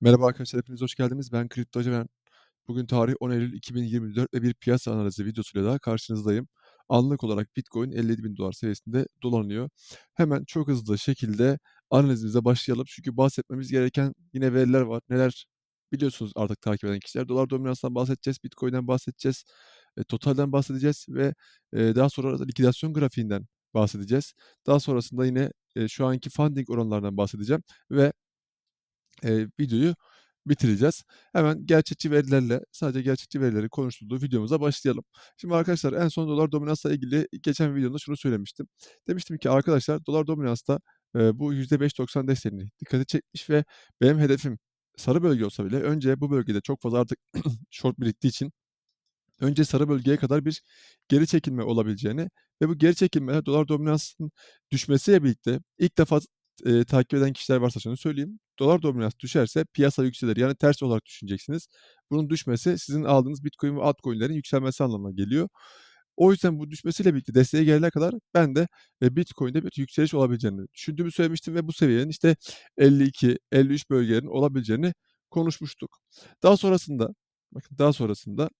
Merhaba arkadaşlar, hepiniz hoş geldiniz. Ben Kripto Hoca Bugün tarih 10 Eylül 2024 ve bir piyasa analizi videosuyla daha karşınızdayım. Anlık olarak Bitcoin $57.000 seviyesinde dolanıyor. Hemen çok hızlı şekilde analizimize başlayalım. Çünkü bahsetmemiz gereken yine veriler var. Neler biliyorsunuz artık takip eden kişiler. Dolar dominansından bahsedeceğiz, Bitcoin'den bahsedeceğiz, e, totalden bahsedeceğiz ve e, daha sonra da likidasyon grafiğinden bahsedeceğiz. Daha sonrasında yine e, şu anki funding oranlarından bahsedeceğim ve eee, videoyu bitireceğiz. Hemen gerçekçi verilerle, sadece gerçekçi verileri konuşulduğu videomuza başlayalım. Şimdi arkadaşlar en son dolar dominansla ilgili geçen videomda şunu söylemiştim. Demiştim ki arkadaşlar dolar dominansta eee, bu %5.90 desteğini dikkati çekmiş ve benim hedefim sarı bölge olsa bile önce bu bölgede çok fazla artık short biriktiği için önce sarı bölgeye kadar bir geri çekilme olabileceğini ve bu geri çekilmeler dolar dominansının düşmesiyle birlikte ilk defa eee, takip eden kişiler varsa şunu söyleyeyim. Dolar dominans düşerse piyasa yükselir. Yani ters olarak düşüneceksiniz. Bunun düşmesi sizin aldığınız Bitcoin ve altcoin'lerin yükselmesi anlamına geliyor. O yüzden bu düşmesiyle birlikte desteğe gelene kadar ben de eee, Bitcoin'de bir yükseliş olabileceğini düşündüğümü söylemiştim ve bu seviyenin işte 52-53 bölgelerin olabileceğini konuşmuştuk. Daha sonrasında bakın daha sonrasında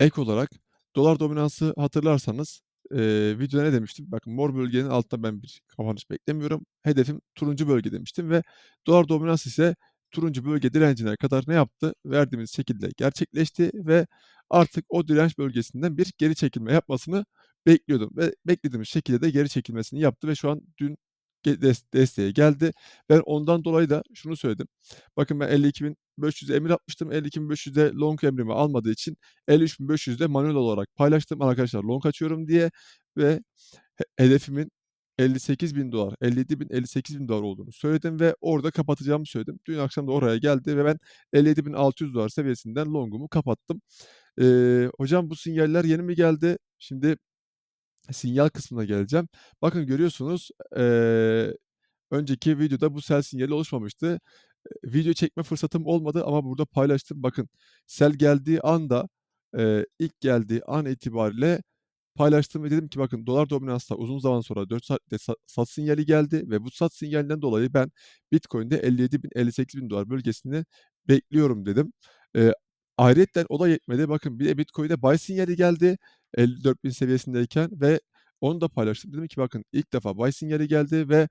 Ek olarak dolar dominansı hatırlarsanız, eee, videoda ne demiştim? Bakın mor bölgenin altında ben bir kapanış beklemiyorum. Hedefim turuncu bölge demiştim ve dolar dominans ise turuncu bölge direncine kadar ne yaptı? Verdiğimiz şekilde gerçekleşti ve artık o direnç bölgesinden bir geri çekilme yapmasını bekliyordum ve beklediğimiz şekilde de geri çekilmesini yaptı ve şu an dün desteğe geldi. Ben ondan dolayı da şunu söyledim. Bakın ben 52.500'e emir atmıştım. 52.500'de long emrimi almadığı için 53.500'de manuel olarak paylaştım arkadaşlar long açıyorum diye ve he hedefimin $58.000, $57.000, $58.000 olduğunu söyledim ve orada kapatacağımı söyledim. Dün akşam da oraya geldi ve ben $57.600 seviyesinden long'umu kapattım. Eee, hocam bu sinyaller yeni mi geldi? Şimdi sinyal kısmına geleceğim. Bakın görüyorsunuz, eee, önceki videoda bu sell sinyali oluşmamıştı. Video çekme fırsatım olmadı ama burada paylaştım. Bakın sell geldiği anda, eee, ilk geldiği an itibariyle paylaştım ve dedim ki bakın dolar dominansta uzun zaman sonra 4 saatte sa sat sinyali geldi ve bu sat sinyalinden dolayı ben Bitcoin'de $57.000 $58.000 bölgesini bekliyorum dedim. Eee, ayrıyeten o da yetmedi. Bakın bir de Bitcoin'de buy sinyali geldi 54.000 seviyesindeyken ve onu da paylaştım. Dedim ki bakın ilk defa buy sinyali geldi ve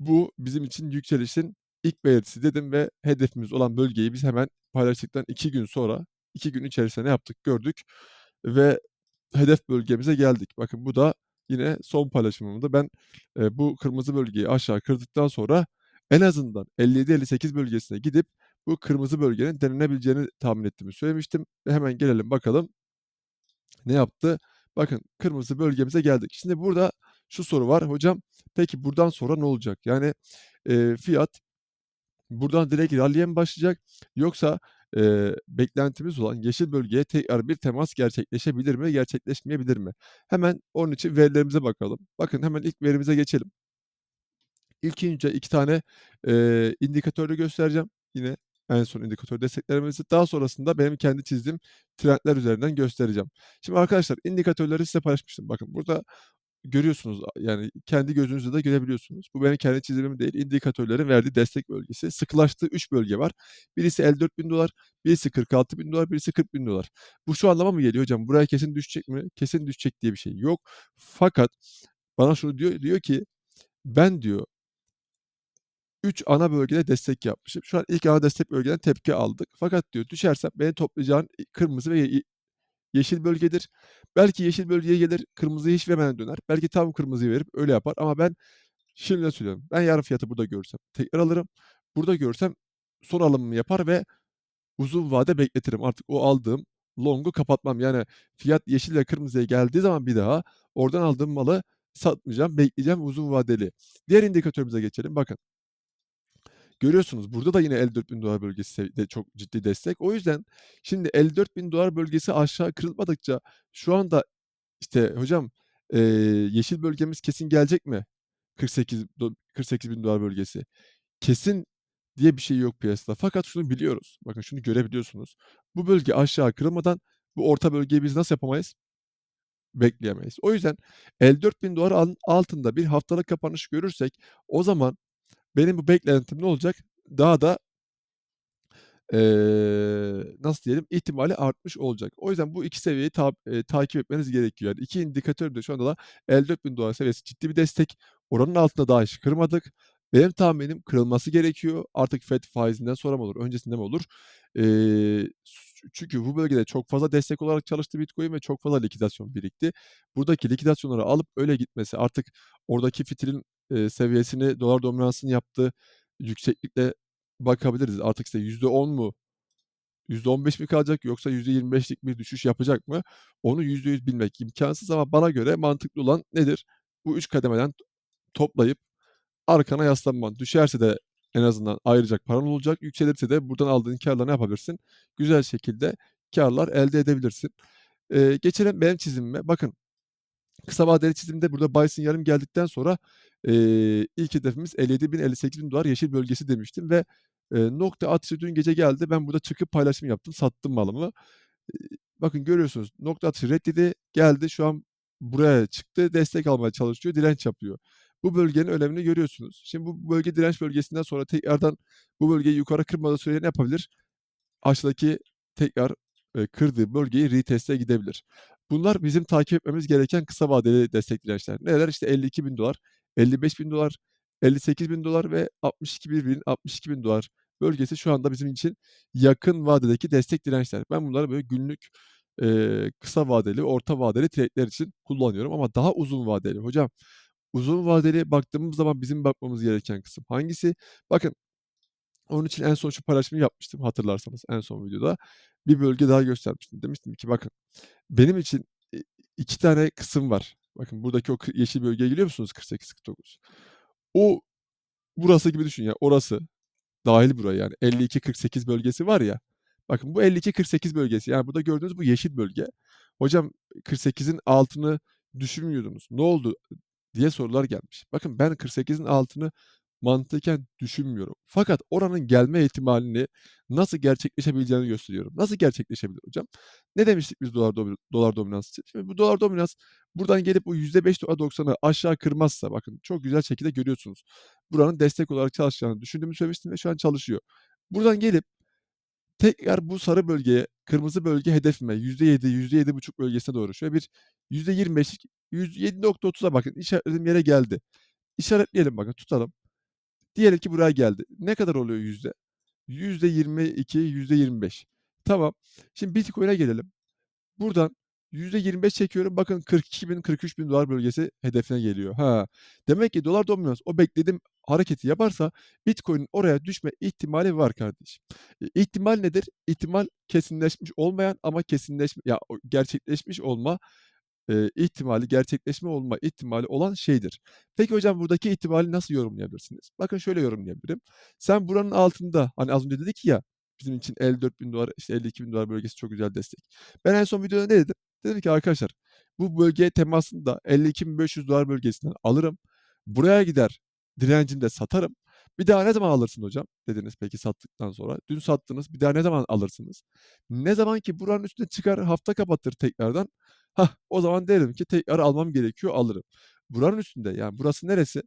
bu bizim için yükselişin ilk belirtisi dedim ve hedefimiz olan bölgeyi biz hemen paylaştıktan 2 gün sonra, 2 gün içerisinde ne yaptık gördük ve hedef bölgemize geldik. Bakın bu da yine son paylaşımımdı. Ben, eee, bu kırmızı bölgeyi aşağı kırdıktan sonra en azından 57-58 bölgesine gidip bu kırmızı bölgenin denenebileceğini tahmin ettiğimi söylemiştim ve hemen gelelim bakalım ne yaptı? Bakın kırmızı bölgemize geldik. Şimdi burada şu soru var. Hocam peki buradan sonra ne olacak? Yani, eee, fiyat buradan direkt rally'e mi başlayacak yoksa, eee, beklentimiz olan yeşil bölgeye tekrar bir temas gerçekleşebilir mi, gerçekleşmeyebilir mi? Hemen onun için verilerimize bakalım. Bakın hemen ilk verimize geçelim. İlk önce 2 tane, eee, indikatörü göstereceğim. Yine en son indikatör desteklerimizi. Daha sonrasında benim kendi çizdiğim trendler üzerinden göstereceğim. Şimdi arkadaşlar indikatörleri size paylaşmıştım. Bakın burada görüyorsunuz, yani kendi gözünüzle de görebiliyorsunuz. Bu benim kendi çizimim değil, indikatörlerin verdiği destek bölgesi. Sıkılaştığı 3 bölge var. Birisi $54.000, birisi $46.000, birisi $40.000. Bu şu anlama mı geliyor hocam? Buraya kesin düşecek mi? Kesin düşecek diye bir şey yok. Fakat bana şunu diyor, diyor ki ben diyor 3 ana bölgede destek yapmışım. Şu an ilk ana destek bölgeden tepki aldık. Fakat diyor düşersem beni toplayacağın kırmızı ve ye yeşil bölgedir. Belki yeşil bölgeye gelir, kırmızıyı hiç vermeden döner. Belki tam kırmızıyı verip öyle yapar ama ben şimdiden söylüyorum. Ben yarın fiyatı burada görürsem tekrar alırım. Burada görürsem son alımımı yapar ve uzun vade bekletirim. Artık o aldığım long'u kapatmam. Yani fiyat yeşil ve kırmızıya geldiği zaman bir daha oradan aldığım malı satmayacağım, bekleyeceğim uzun vadeli. Diğer indikatörümüze geçelim. Bakın Görüyorsunuz burada da yine $54.000 bölgesi de çok ciddi destek. O yüzden şimdi $54.000 bölgesi aşağı kırılmadıkça şu anda, işte, hocam, eee, yeşil bölgemiz kesin gelecek mi? 48 do $48.000 bölgesi. Kesin diye bir şey yok piyasada. Fakat şunu biliyoruz, bakın şunu görebiliyorsunuz. Bu bölge aşağı kırılmadan bu orta bölgeyi biz nasıl yapamayız? Bekleyemeyiz. O yüzden $54.000 al altında bir haftalık kapanış görürsek o zaman benim bu beklentim ne olacak? daha da eee, nasıl diyelim, ihtimali artmış olacak. O yüzden bu 2 seviyeyi tab eee, takip etmeniz gerekiyor. Yani 2 indikatör de şu anda da $54.000 seviyesi ciddi bir destek. Oranın altında daha hiç kırmadık. Benim tahminim kırılması gerekiyor. Artık FED faizinden sonra mı olur, öncesinde mi olur? Eee, s çünkü bu bölgede çok fazla destek olarak çalıştı Bitcoin ve çok fazla likidasyon birikti. Buradaki likidasyonları alıp öyle gitmesi, artık oradaki fitilin, eee, seviyesini, dolar dominansını yaptığı yükseklikle bakabiliriz. Artık işte %10 mu, %15 mi kalacak yoksa %25'lik bir düşüş yapacak mı? Onu %100 bilmek imkânsız ama bana göre mantıklı olan nedir? Bu 3 kademeden toplayıp arkana yaslanman. Düşerse de en azından ayıracak paran olacak. Yükselirse de buradan aldığın kârla ne yapabilirsin? Güzel şekilde kârlar elde edebilirsin. Eee, geçelim benim çizimime. Bakın, kısa vadeli çizimde burada buy sinyalim geldikten sonra, eee, ilk hedefimiz $57.000 $58.000 yeşil bölgesi demiştim ve, eee, nokta atışı dün gece geldi. Ben burada çıkıp paylaşım yaptım, sattım malımı. Eee, bakın görüyorsunuz nokta atışı ret yedi, geldi şu an buraya çıktı, destek almaya çalışıyor, direnç yapıyor. Bu bölgenin önemini görüyorsunuz. Şimdi bu bölge direnç bölgesinden sonra tekrardan bu bölgeyi yukarı kırmadığı sürece ne yapabilir? Aşağıdaki tekrar, eee, kırdığı bölgeyi retest'e gidebilir. Bunlar bizim takip etmemiz gereken kısa vadeli destek dirençler. Neler? İşte $52.000 $55.000 $58.000 ve $62.000 $62.000 bölgesi şu anda bizim için yakın vadedeki destek dirençler. Ben bunları böyle günlük, eee, kısa vadeli, orta vadeli trade'ler için kullanıyorum ama daha uzun vadeli hocam, uzun vadeli baktığımız zaman bizim bakmamız gereken kısım hangisi? Bakın, onun için en son şu paylaşımı yapmıştım hatırlarsanız en son videoda. Bir bölge daha göstermiştim. Demiştim ki bakın, benim için i 2 tane kısım var. Bakın buradaki o yeşil bölgeye geliyor musunuz 48-49? O burası gibi düşün ya, orası dâhil buraya yani 52-48 bölgesi var ya, bakın bu 52-48 bölgesi yani burada gördüğünüz bu yeşil bölge. Hocam 48'in altını düşünmüyordunuz. Ne oldu diye sorular gelmiş. Bakın ben 48'in altını mantıken düşünmüyorum. Fakat oranın gelme ihtimalini nasıl gerçekleşebileceğini gösteriyorum. Nasıl gerçekleşebilir hocam? Ne demiştik biz dolar domi dolar dominansı için? Şimdi bu dolar dominans buradan gelip bu %5.90'ı aşağı kırmazsa bakın çok güzel şekilde görüyorsunuz. Buranın destek olarak çalışacağını düşündüğümü söylemiştim ve şu an çalışıyor. Buradan gelip tekrar bu sarı bölgeye, kırmızı bölge hedefime %7, %7.5 bölgesine doğru şöyle bir %25'lik %7.30'a bakın işaretlediğim yere geldi. İşaretleyelim bakın tutalım. Diyelim ki buraya geldi. Ne kadar oluyor yüzde? %22, %25. Tamam. Şimdi Bitcoin'e gelelim. Buradan %25 çekiyorum. Bakın $42.000 $43.000 bölgesi hedefine geliyor. Ha, demek ki dolar dominans o beklediğim hareketi yaparsa Bitcoin'in oraya düşme ihtimali var kardeşim. İ ihtimal nedir? İhtimal kesinleşmiş olmayan ama kesinleşme ya gerçekleşmiş olma, eee, ihtimali, gerçekleşme olma ihtimali olan şeydir. Peki hocam buradaki ihtimali nasıl yorumlayabilirsiniz? Bakın şöyle yorumlayabilirim. Sen buranın altında, hani az önce dedik ya, bizim için $54.000 işte $52.000 bölgesi çok güzel destek. Ben en son videoda ne dedim? Dedim ki arkadaşlar bu bölgeye temasında $52.500 bölgesinden alırım. Buraya gider, direncinde satarım. Bir daha ne zaman alırsın hocam dediniz peki sattıktan sonra. Dün sattınız, bir daha ne zaman alırsınız? Ne zaman ki buranın üstüne çıkar, hafta kapatır tekrardan, hah, o zaman derim ki tekrar almam gerekiyor, alırım. Buranın üstünde yani burası neresi?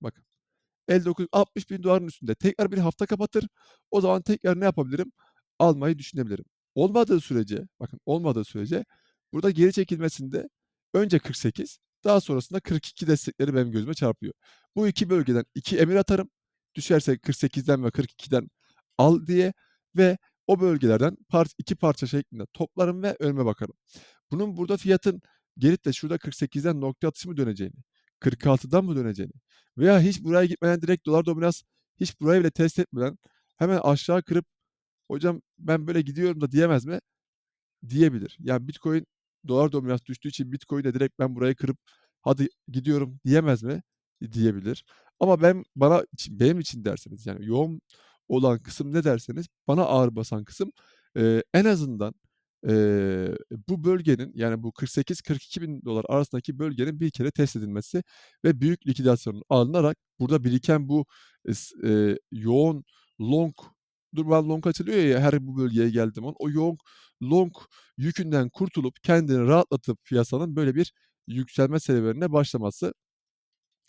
Bakın, $59 $60.000'ın üstünde tekrar bir hafta kapatır. O zaman tekrar ne yapabilirim? Almayı düşünebilirim. Olmadığı sürece, bakın olmadığı sürece burada geri çekilmesinde önce 48, daha sonrasında 42 destekleri benim gözüme çarpıyor. Bu 2 bölgeden 2 emir atarım. Düşerse 48'den ve 42'den al diye ve o bölgelerden part 2 parça şeklinde toplarım ve önüme bakarım. Bunun burada fiyatın gelip de şurada 48'den nokta atışı mı döneceğini, 46'dan mı döneceğini veya hiç buraya gitmeden direkt dolar dominans hiç burayı bile test etmeden hemen aşağı kırıp hocam ben böyle gidiyorum da diyemez mi? Diyebilir. Yani Bitcoin dolar dominans düştüğü için Bitcoin direkt ben burayı kırıp hadi gidiyorum diyemez mi? Diyebilir. Ama ben bana benim için derseniz yani yoğun olan kısım ne derseniz bana ağır basan kısım, eee, en azından, eee, bu bölgenin yani bu $48-42.000 arasındaki bölgenin bir kere test edilmesi ve büyük likidasyonun alınarak burada biriken bu eee, yoğun long durmadan long açılıyor ya her bu bölgeye geldiğim zaman o yoğun long yükünden kurtulup kendini rahatlatıp piyasanın böyle bir yükselme serüvenine başlaması.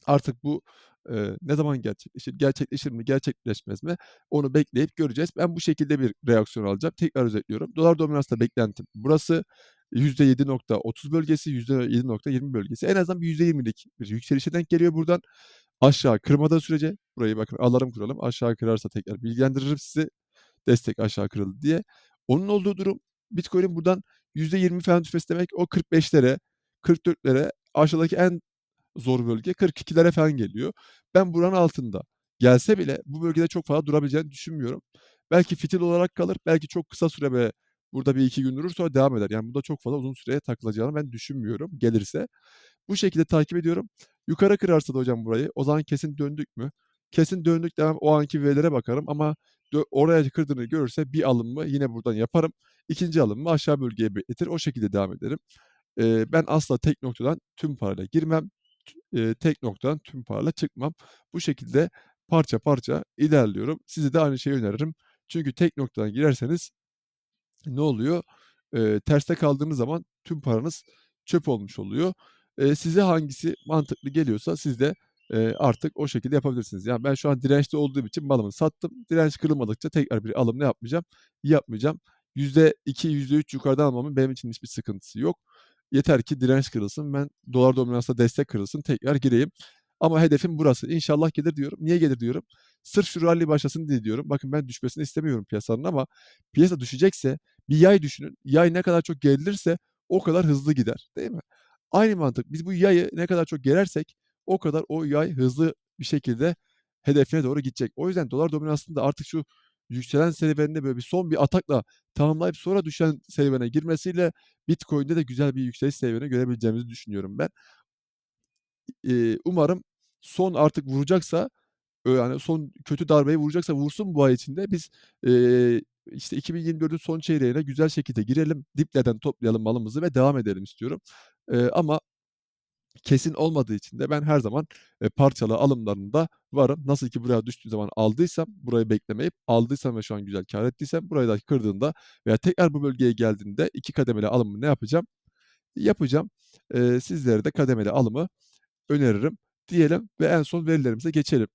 Artık bu, Eee, ne zaman gerçekleşir? Gerçekleşir mi, gerçekleşmez mi? Onu bekleyip göreceğiz. Ben bu şekilde bir reaksiyon alacağım. Tekrar özetliyorum. Dolar dominansta beklentim burası. %7.30 bölgesi, %7.20 bölgesi. En azından bir %20'lik bir yükselişe denk geliyor buradan. Aşağı kırmadığı sürece burayı bakın alarm kuralım. Aşağı kırarsa tekrar bilgilendiririm sizi. Destek aşağı kırıldı diye. Onun olduğu durum Bitcoin'in buradan %20 falan düşmesi demek o 45'lere, 44'lere aşağıdaki en zor bölge 42'lere falan geliyor. Ben buranın altında gelse bile bu bölgede çok fazla durabileceğini düşünmüyorum. Belki fitil olarak kalır, belki çok kısa süre ve burada bir iki gün durur sonra devam eder. Yani burada çok fazla uzun süreye takılacağını ben düşünmüyorum gelirse. Bu şekilde takip ediyorum. Yukarı kırarsa da hocam burayı o zaman kesin döndük mü? Kesin döndük demem o anki verilere bakarım ama oraya kırdığını görürse bir alım mı yine buradan yaparım. 2'nci alımımı aşağı bölgeye bekletir. O şekilde devam ederim. Eee, ben asla tek noktadan tüm parayla girmem. Eee, tek noktadan tüm parayla çıkmam. Bu şekilde parça parça ilerliyorum. Size de aynı şeyi öneririm. Çünkü tek noktadan girerseniz ne oluyor? Eee, terste kaldığınız zaman tüm paranız çöp olmuş oluyor. Size hangisi mantıklı geliyorsa siz de, artık o şekilde yapabilirsiniz. Yani ben şu an dirençte olduğum için malımı sattım. Direnç kırılmadıkça tekrar bir alım ne yapmayacağım? Yapmayacağım. %2, %3 yukarıdan almamın benim için hiçbir sıkıntısı yok. Yeter ki direnç kırılsın, ben dolar dominansta destek kırılsın, tekrar gireyim. Ama hedefim burası. İnşallah gelir diyorum. Niye gelir diyorum? Sırf şu rally başlasın diye diyorum. Bakın ben düşmesini istemiyorum piyasanın ama piyasa düşecekse bir yay düşünün. Yay ne kadar çok gerilirse o kadar hızlı gider, değil mi? Aynı mantık. Biz bu yayı ne kadar çok gerersek o kadar o yay hızlı bir şekilde hedefine doğru gidecek. O yüzden dolar dominansında artık şu yükselen serüvenini böyle bir son bir atakla tamamlayıp sonra düşen serüvene girmesiyle Bitcoin'de de güzel bir yükseliş serüveni görebileceğimizi düşünüyorum ben. İii, umarım son artık vuracaksa, yani son kötü darbeyi vuracaksa vursun bu ay içinde. Biz, eee, işte 2024'ün son çeyreğine güzel şekilde girelim, diplerden toplayalım malımızı ve devam edelim istiyorum. Eee, ama kesin olmadığı için de ben her zaman, eee, parçalı alımlarında varım. Nasıl ki buraya düştüğü zaman aldıysam, burayı beklemeyip aldıysam ve şu an güzel kâr ettiysem burayı da kırdığında veya tekrar bu bölgeye geldiğinde 2 kademeli alımı ne yapacağım? Yapacağım. Eee, sizlere de kademeli alımı öneririm diyelim ve en son verilerimize geçelim.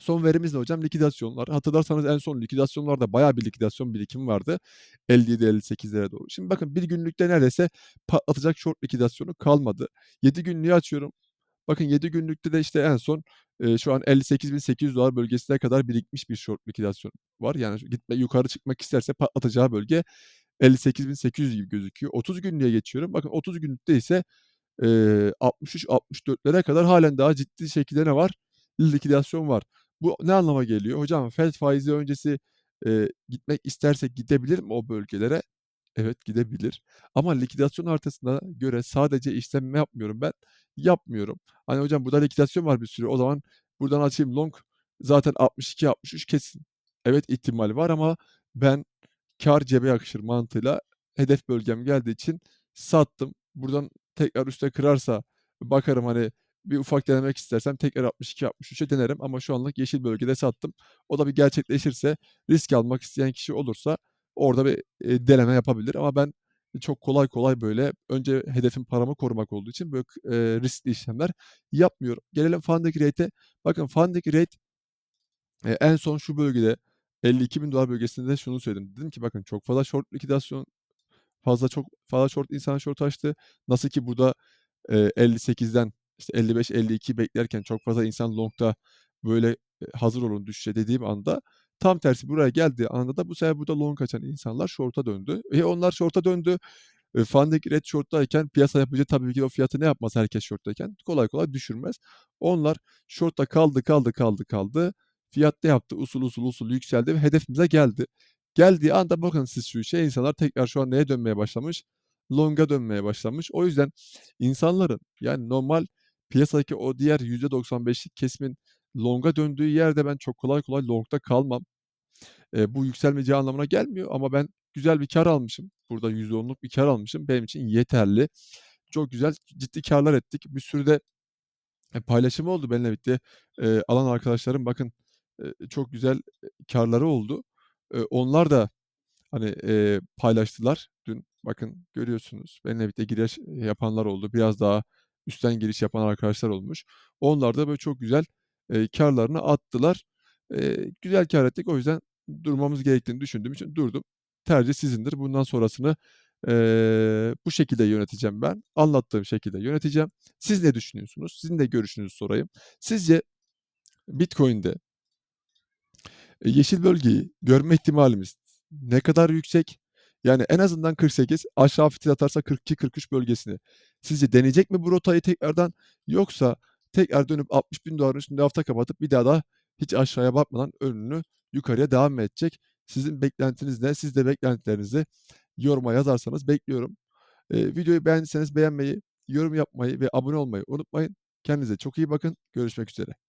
Son verimiz ne hocam? Likidasyonlar. Hatırlarsanız en son likidasyonlarda bayağı bir likidasyon birikimi vardı. 57-58'lere doğru. Şimdi bakın bir günlükte neredeyse patlatacak short likidasyonu kalmadı. 7 günlüğü açıyorum. Bakın 7 günlükte de işte en son, eee, şu an $58.800 bölgesine kadar birikmiş bir short likidasyon var. Yani gitme yukarı çıkmak isterse patlatacağı bölge 58.800 gibi gözüküyor. 30 günlüğe geçiyorum. Bakın 30 günlükte ise, eee, 63-64'lere kadar hâlen daha ciddi şekilde ne var? Likidasyon var. Bu ne anlama geliyor? Hocam FED faizi öncesi, eee, gitmek isterse gidebilir mi o bölgelere? Evet, gidebilir ama likidasyon haritasına göre sadece işlem yapmıyorum ben, yapmıyorum. Hani hocam burada likidasyon var bir sürü, o zaman buradan açayım long, zaten 62-63 kesin. Evet, ihtimali var ama ben kâr cebe yakışır mantığıyla hedef bölgem geldiği için sattım. Buradan tekrar üste kırarsa bakarım, hani, bir ufak denemek istersem tekrar 62-63'e denerim ama şu anlık yeşil bölgede sattım. O da bir gerçekleşirse risk almak isteyen kişi olursa orada bir, eee, deneme yapabilir ama ben çok kolay kolay böyle önce hedefim paramı korumak olduğu için böyle eee, riskli işlemler yapmıyorum. Gelelim funding rate'e. Bakın funding rate eee, en son şu bölgede $52.000 bölgesinde şunu söyledim. Dedim ki bakın çok fazla short likidasyon, fazla çok fazla short insan short açtı. Nasıl ki burada, eee, 58'den işte 55-52 beklerken çok fazla insan long'da böyle, eee, hazır olun düşüşe dediğim anda tam tersi buraya geldiği anda da bu sefer burada long açan insanlar short'a döndü. E, onlar short'a döndü. Eee, funding rate short'tayken piyasa yapıcı tabii ki o fiyatı ne yapmaz herkes short'tayken? Kolay kolay düşürmez. Onlar short'ta kaldı, kaldı, kaldı, kaldı. Fiyat ne yaptı? Usul, usul, usul yükseldi ve hedefimize geldi. Geldiği anda bakın siz şu işe, insanlar tekrar şu an neye dönmeye başlamış? Long'a dönmeye başlamış. O yüzden insanların yani normal piyasadaki o diğer %95'lik kesimin long'a döndüğü yerde ben çok kolay kolay long'da kalmam. Eee, bu yükselmeyeceği anlamına gelmiyor ama ben güzel bir kâr almışım. Burada %10'luk bir kâr almışım. Benim için yeterli. Çok güzel, ciddi kârlar ettik. Bir sürü de, eee, paylaşımı oldu benimle birlikte, eee, alan arkadaşlarım bakın, eee, çok güzel, eee, kârları oldu. Eee, onlar da, hani, eee, paylaştılar dün. Bakın görüyorsunuz benimle birlikte giriş yapanlar oldu. Biraz daha üstten giriş yapan arkadaşlar olmuş. Onlar da böyle çok güzel, eee, kârlarını attılar. Eee, güzel kâr ettik. O yüzden durmamız gerektiğini düşündüğüm için durdum. Tercih sizindir. Bundan sonrasını, eee, bu şekilde yöneteceğim ben. Anlattığım şekilde yöneteceğim. Siz ne düşünüyorsunuz? Sizin de görüşünüzü sorayım. Sizce Bitcoin'de yeşil bölgeyi görme ihtimalimiz ne kadar yüksek? Yani en azından 48, aşağı fitil atarsa 42-43 bölgesini sizce deneyecek mi bu rotayı tekrardan yoksa tekrar dönüp $60.000'ın üstünde hafta kapatıp bir daha da hiç aşağıya bakmadan önünü yukarıya devam edecek? Sizin beklentiniz ne? Siz de beklentilerinizi yoruma yazarsanız bekliyorum. Eee, videoyu beğendiyseniz beğenmeyi, yorum yapmayı ve abone olmayı unutmayın. Kendinize çok iyi bakın. Görüşmek üzere.